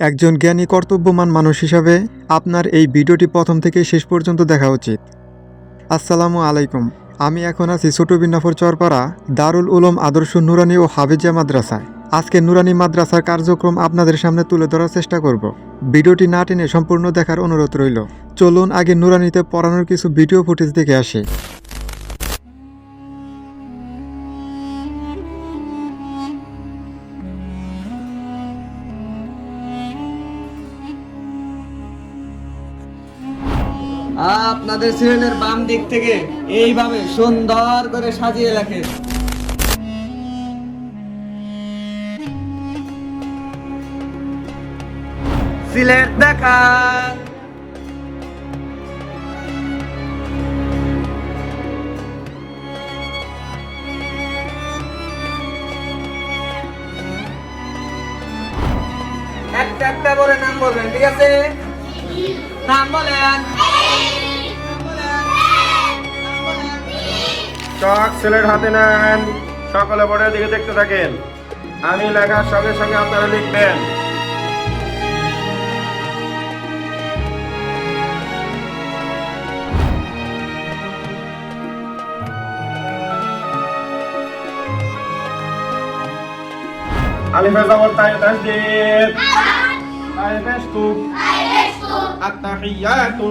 একজন জ্ঞানী কর্তব্যমান মানুষ হিসাবে আপনার এই ভিডিওটি প্রথম থেকে শেষ পর্যন্ত দেখা উচিত। আসসালামু আলাইকুম। আমি এখন আছি ছোট বিন্নাফর চরপাড়া দারুল উলম আদর্শ নুরানি ও হাফিজিয়া মাদ্রাসায়। আজকে নুরানি মাদ্রাসার কার্যক্রম আপনাদের সামনে তুলে ধরার চেষ্টা করব। ভিডিওটি না টেনে সম্পূর্ণ দেখার অনুরোধ রইল। চলুন আগে নুরানিতে পড়ানোর কিছু ভিডিও ফুটেজ দেখে আসি। আপনাদের সিরিয়ালের বাম দিক থেকে এইভাবে সুন্দর করে সাজিয়ে রাখে। সিলেট দেখা। একটা একটা করে নাম বলবেন, ঠিক আছে? নাম বলেন। চক সিলেট হাতে নেন। সকলে বোর্ডের দিকে দেখতে থাকেন। আমি লেখার সঙ্গে সঙ্গে আপনারা লিখবেন। আলিফে জবর তাই আত্তাহিয়াতু।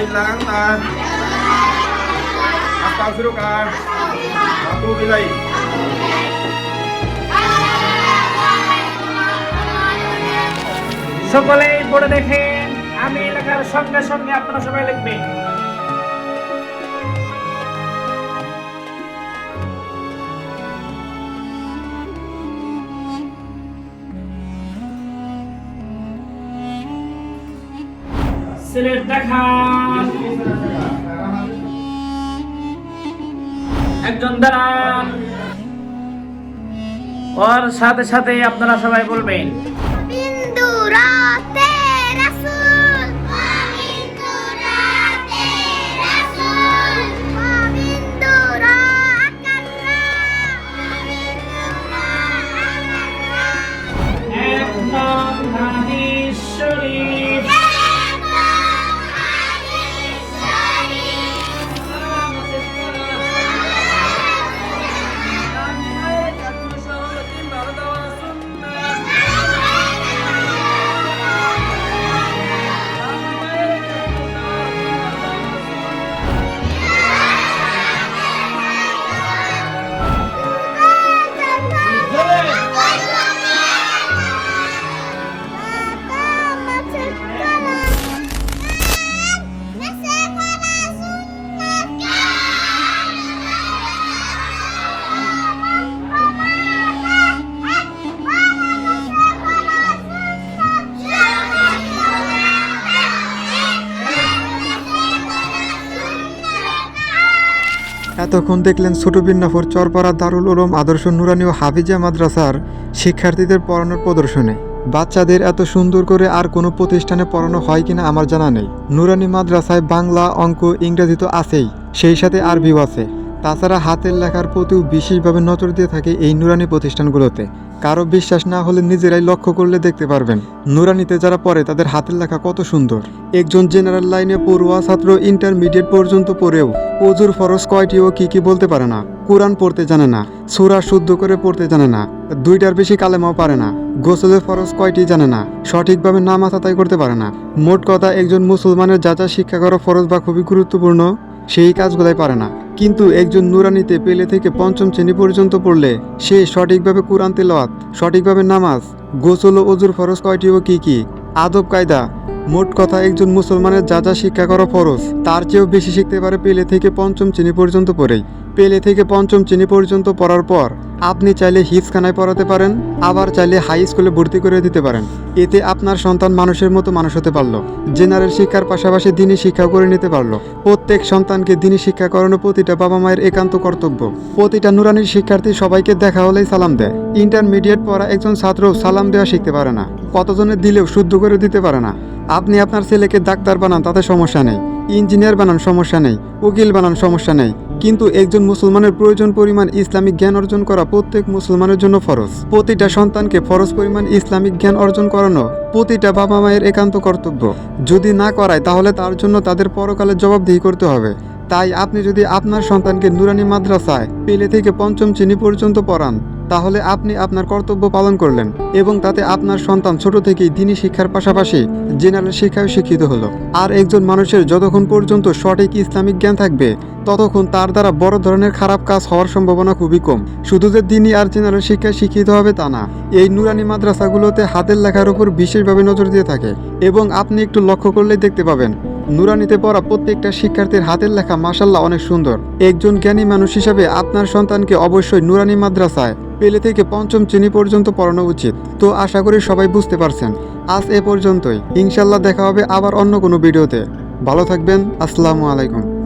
Kailangan na Astagfirullah ka Matubilay সকলেই পড়ে দেখেন আমি এলাকার সঙ্গে সঙ্গে আপনারা সবাই লিখবেন সিলেট দেখান। একজন দাঁড়ান। ওর সাথে সাথে আপনারা সবাই বলবেন বিন্দু রাতে এতক্ষণ দেখলেন ছোট বিন্নাফর চরপাড়া দারুল উলুম আদর্শ নুরানি ও হাফিজিয়া মাদ্রাসার শিক্ষার্থীদের পড়ানোর প্রদর্শনে। বাচ্চাদের এত সুন্দর করে আর কোনো প্রতিষ্ঠানে পড়ানো হয় কিনা আমার জানা নেই। নুরানি মাদ্রাসায় বাংলা অঙ্ক, ইংরেজি তো আছেই, সেই সাথে আরবিও আছে। তাছাড়া হাতের লেখার প্রতিও বিশেষভাবে নজর দিয়ে থাকে এই নুরানি প্রতিষ্ঠানগুলোতে। কারও বিশ্বাস না হলে নিজেরাই লক্ষ্য করলে দেখতে পারবেন। নুরানিতে যারা পড়ে তাদের হাতের লেখা কত সুন্দর। একজন জেনারেল লাইনে পড়ুয়া ছাত্র ইন্টারমিডিয়েট পর্যন্ত পড়েও অজুর ফরজ কয়টি ও কি কি বলতে পারে না? কোরআন পড়তে জানে না, সুরা শুদ্ধ করে পড়তে জানে না, দুইটার বেশি কালেমাও পারে না, গোসলের ফরজ কয়টি জানে না, সঠিকভাবে নামাজ আদায় করতে পারে না। মোট কথা, একজন মুসলমানের যা যা শিক্ষা করা ফরজ বা খুবই গুরুত্বপূর্ণ, সেই কাজগুলাই পারে না। কিন্তু একজন নুরানিতে পেলে থেকে পঞ্চম শ্রেণি পর্যন্ত পড়লে, সে সঠিকভাবে কোরআন তেলাওয়াত, সঠিকভাবে নামাজ, গোসল ও অজুর ফরজ কয়টি ও কি কি? আদব কায়দা মোট কথা একজন মুসলমানের যা যা শিক্ষা করা ফরজ, তার চেয়েও বেশি শিখতে পারে পেলে থেকে পঞ্চম শ্রেণি পর্যন্ত পড়েই। পেলে থেকে পঞ্চম শ্রেণি পর্যন্ত পড়ার পর আপনি চাইলে হিফখানায় পড়াতে পারেন, আবার চাইলে হাই স্কুলে ভর্তি করে দিতে পারেন। এতে আপনার সন্তান মানুষের মতো মানুষ হতে পারল। জেনারেল শিক্ষার পাশাপাশি দিনই শিক্ষা করে নিতে পারল। প্রত্যেক সন্তানকে দিনই শিক্ষা করানো প্রতিটা বাবা মায়ের একান্ত কর্তব্য। প্রতিটা নুরানির শিক্ষার্থী সবাইকে দেখা হলেই সালাম দেয়। ইন্টারমিডিয়েট পড়া একজন ছাত্র সালাম দেওয়া শিখতে পারে না। কতজনের দিলেও শুদ্ধ করে দিতে পারে না। আপনি আপনার ছেলেকে ডাক্তার বানান, তাতে সমস্যা নেই। ইঞ্জিনিয়ার বানান, সমস্যা নেই। উকিল বানান, সমস্যা নেই। কিন্তু একজন মুসলমানের প্রয়োজন পরিমাণ ইসলামিক জ্ঞান অর্জন করা প্রত্যেক মুসলমানের জন্য ফরজ। প্রতিটা সন্তানকে ফরজ পরিমাণ ইসলামিক জ্ঞান অর্জন করানো প্রতিটা বাবা মায়ের একান্ত কর্তব্য। যদি না করায়, তাহলে তার জন্য তাদের পরকালে জবাবদিহি করতে হবে। তাই আপনি যদি আপনার সন্তানকে নুরানি মাদ্রাসায় পেলে থেকে পঞ্চম শ্রেণি পর্যন্ত পড়ান, তাহলে আপনি আপনার কর্তব্য পালন করলেন এবং তাতে আপনার সন্তান ছোট থেকেই দিনী শিক্ষার পাশাপাশি জেনারেল শিক্ষায় শিক্ষিত হলো। আর একজন মানুষের যতক্ষণ পর্যন্ত সঠিক ইসলামিক জ্ঞান থাকবে ততক্ষণ তার দ্বারা বড় ধরনের খারাপ কাজ হওয়ার সম্ভাবনা খুবই কম। শুধু যে দিনই আর জেনারেল শিক্ষায় শিক্ষিত হবে তা না, এই নুরানি মাদ্রাসাগুলোতে হাতের লেখার উপর বিশেষভাবে নজর দিয়ে থাকে এবং আপনি একটু লক্ষ্য করলেই দেখতে পাবেন, নুরানিতে পড়া প্রত্যেকটা শিক্ষার্থীর হাতের লেখা মাসাল্লাহ অনেক সুন্দর। একজন জ্ঞানী মানুষ হিসাবে আপনার সন্তানকে অবশ্যই নুরানি মাদ্রাসায় পেলে থেকে পঞ্চম শ্রেণি পর্যন্ত পড়ানো উচিত। তো আশা করি সবাই বুঝতে পারছেন। আজ এ পর্যন্তই। ইনশাল্লাহ দেখা হবে আবার অন্য কোনো ভিডিওতে। ভালো থাকবেন। আসসালামু আলাইকুম।